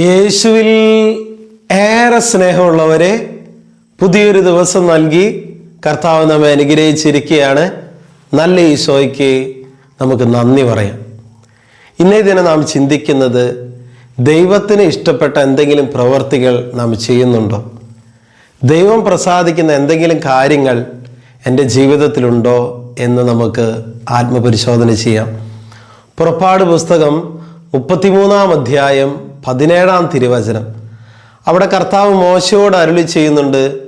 യേശുവിൽ ഏറെ സ്നേഹമുള്ളവരെ പുതിയൊരു ദിവസം നൽകി കർത്താവ് നമ്മെ അനുഗ്രഹിച്ചിരിക്കുകയാണ്. നല്ല ഈശോയ്ക്ക് നമുക്ക് നന്ദി പറയാം. ഇന്നേ ദിനം നാം ചിന്തിക്കുന്നത് ദൈവത്തിന് ഇഷ്ടപ്പെട്ട എന്തെങ്കിലും പ്രവർത്തികൾ നാം ചെയ്യുന്നുണ്ടോ? ദൈവം പ്രസാദിക്കുന്ന എന്തെങ്കിലും കാര്യങ്ങൾ എന്റെ ജീവിതത്തിലുണ്ടോ എന്ന് നമുക്ക് ആത്മപരിശോധന ചെയ്യാം. പുറപ്പാട് പുസ്തകം മുപ്പത്തിമൂന്നാം അധ്യായം പതിനേഴാം തിരുവചനം. അവിടെ കർത്താവ് മോശയോട് അരുളി ചെയ്യുന്നുണ്ട്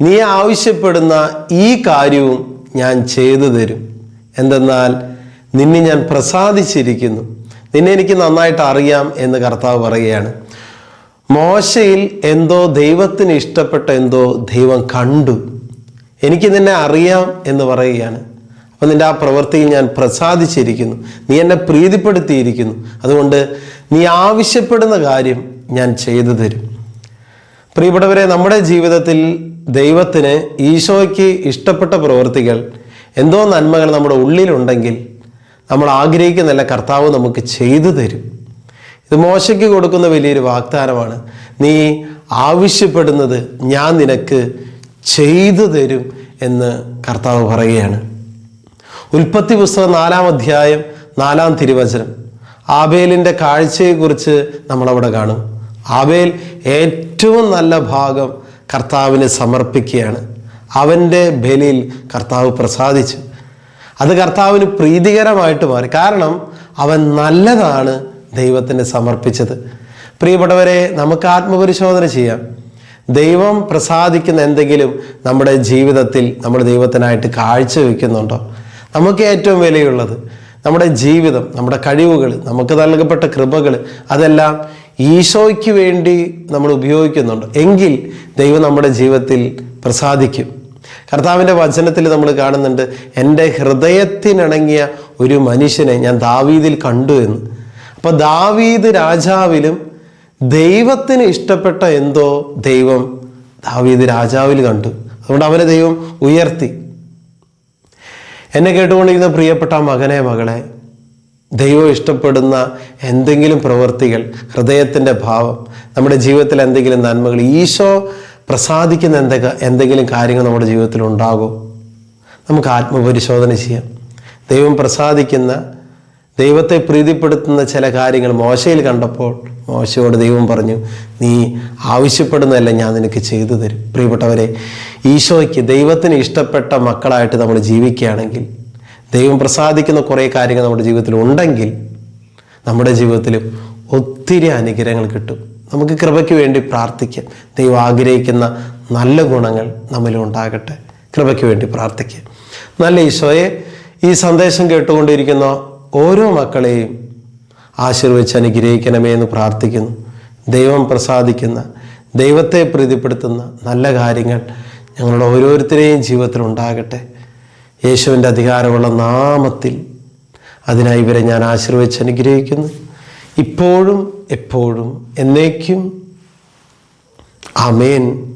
നീ ആവശ്യപ്പെടുന്ന ഈ കാര്യവും ഞാൻ ചെയ്തു തരും. എന്തെന്നാൽ നിന്നെ ഞാൻ പ്രസാദിച്ചിരിക്കുന്നു. നിന്നെ എനിക്ക് നന്നായിട്ട് അറിയാം എന്ന് കർത്താവ് പറയുകയാണ്. മോശയിൽ എന്തോ ദൈവത്തിന് ഇഷ്ടപ്പെട്ട എന്തോ ദൈവം കണ്ടു. എനിക്ക് നിന്നെ അറിയാം എന്ന് പറയുകയാണ്. അപ്പം നിന്റെ ആ പ്രവൃത്തിയിൽ ഞാൻ പ്രസാദിച്ചിരിക്കുന്നു. നീ എന്നെ പ്രീതിപ്പെടുത്തിയിരിക്കുന്നു. അതുകൊണ്ട് നീ ആവശ്യപ്പെടുന്ന കാര്യം ഞാൻ ചെയ്തു തരും. പ്രിയപ്പെട്ടവരെ നമ്മുടെ ജീവിതത്തിൽ ദൈവത്തിന് ഈശോയ്ക്ക് ഇഷ്ടപ്പെട്ട പ്രവൃത്തികൾ എന്തോ നന്മകൾ നമ്മുടെ ഉള്ളിലുണ്ടെങ്കിൽ നമ്മൾ ആഗ്രഹിക്കുന്നില്ല കർത്താവ് നമുക്ക് ചെയ്തു തരും. ഇത് മോശയ്ക്ക് കൊടുക്കുന്ന വലിയൊരു വാഗ്ദാനമാണ്. നീ ആവശ്യപ്പെടുന്നത് ഞാൻ നിനക്ക് ചെയ്തു തരും എന്ന് കർത്താവ് പറയുകയാണ്. ഉൽപ്പത്തി പുസ്തകം നാലാം അധ്യായം നാലാം തിരുവചനം. ആബേലിന്റെ കാഴ്ചയെക്കുറിച്ച് നമ്മളവിടെ കാണും. ആബേൽ ഏറ്റവും നല്ല ഭാഗം കർത്താവിന് സമർപ്പിക്കുകയാണ്. അവന്റെ ബലിയിൽ കർത്താവ് പ്രസാദിച്ചു. അത് കർത്താവിന് പ്രീതികരമായിട്ട് മാറി. കാരണം അവൻ നല്ലതാണ് ദൈവത്തിന് സമർപ്പിച്ചത്. പ്രിയപ്പെട്ടവരെ നമുക്ക് ആത്മപരിശോധന ചെയ്യാം. ദൈവം പ്രസാദിക്കുന്ന എന്തെങ്കിലും നമ്മുടെ ജീവിതത്തിൽ നമ്മൾ ദൈവത്തിനായിട്ട് കാഴ്ചവെക്കുന്നുണ്ടോ? നമുക്ക് ഏറ്റവും വിലയുള്ളത് നമ്മുടെ ജീവിതം നമ്മുടെ കഴിവുകൾ നമുക്ക് നൽകപ്പെട്ട കൃപകൾ അതെല്ലാം ഈശോയ്ക്ക് വേണ്ടി നമ്മൾ ഉപയോഗിക്കുന്നുണ്ട്. എങ്കിൽ ദൈവം നമ്മുടെ ജീവിതത്തിൽ പ്രസാദിക്കും. കർത്താവിന്റെ വചനത്തിൽ നമ്മൾ കാണുന്നുണ്ട് എന്റെ ഹൃദയത്തിനിണങ്ങിയ ഒരു മനുഷ്യനെ ഞാൻ ദാവീദിൽ കണ്ടു എന്ന്. അപ്പോൾ ദാവീദ് രാജാവിലും ദൈവത്തിന് ഇഷ്ടപ്പെട്ട എന്തോ ദൈവം ദാവീദ് രാജാവിൽ കണ്ടു. അതുകൊണ്ട് അവനെ ദൈവം ഉയർത്തി. എന്നെ കേട്ടുകൊണ്ടിരിക്കുന്ന പ്രിയപ്പെട്ട മകനെ മകളെ ദൈവം ഇഷ്ടപ്പെടുന്ന എന്തെങ്കിലും പ്രവൃത്തികൾ ഹൃദയത്തിന്റെ ഭാവം നമ്മുടെ ജീവിതത്തിൽ എന്തെങ്കിലും നന്മകൾ ഈശോ പ്രസാദിക്കുന്ന എന്തൊക്കെ എന്തെങ്കിലും കാര്യങ്ങൾ നമ്മുടെ ജീവിതത്തിൽ ഉണ്ടാകും. നമുക്ക് ആത്മപരിശോധന ചെയ്യാം. ദൈവം പ്രസാദിക്കുന്ന ദൈവത്തെ പ്രീതിപ്പെടുത്തുന്ന ചില കാര്യങ്ങൾ മോശയിൽ കണ്ടപ്പോൾ മോശയോട് ദൈവം പറഞ്ഞു നീ ആവശ്യപ്പെടുന്നതല്ല ഞാൻ നിനക്ക് ചെയ്തു തരും. പ്രിയപ്പെട്ടവരെ ഈശോയ്ക്ക് ദൈവത്തിന് ഇഷ്ടപ്പെട്ട മക്കളായിട്ട് നമ്മൾ ജീവിക്കുകയാണെങ്കിൽ ദൈവം പ്രസാദിക്കുന്ന കുറേ കാര്യങ്ങൾ നമ്മുടെ ജീവിതത്തിൽ ഉണ്ടെങ്കിൽ നമ്മുടെ ജീവിതത്തിൽ ഒത്തിരി അനുഗ്രഹങ്ങൾ കിട്ടും. നമുക്ക് കൃപയ്ക്ക് വേണ്ടി പ്രാർത്ഥിക്കാം. ദൈവം ആഗ്രഹിക്കുന്ന നല്ല ഗുണങ്ങൾ നമ്മളിൽ ഉണ്ടാകട്ടെ. കൃപയ്ക്ക് വേണ്ടി പ്രാർത്ഥിക്കാം. നല്ല ഈശോയെ ഈ സന്ദേശം കേട്ടുകൊണ്ടിരിക്കുന്ന ഓരോ മക്കളെയും ആശീർവദിച്ച് അനുഗ്രഹിക്കണമേ എന്ന് പ്രാർത്ഥിക്കുന്നു. ദൈവം പ്രസാദിക്കുന്ന ദൈവത്തെ പ്രീതിപ്പെടുത്തുന്ന നല്ല കാര്യങ്ങൾ ഞങ്ങളുടെ ഓരോരുത്തരെയും ജീവിതത്തിൽ ഉണ്ടാകട്ടെ. യേശുവിന്റെ അധികാരമുള്ള നാമത്തിൽ അതിനായി ഇവരെ ഞാൻ ആശീർവദിച്ച് അനുഗ്രഹിക്കുന്നു. ഇപ്പോഴും എപ്പോഴും എന്നേക്കും. ആമേൻ.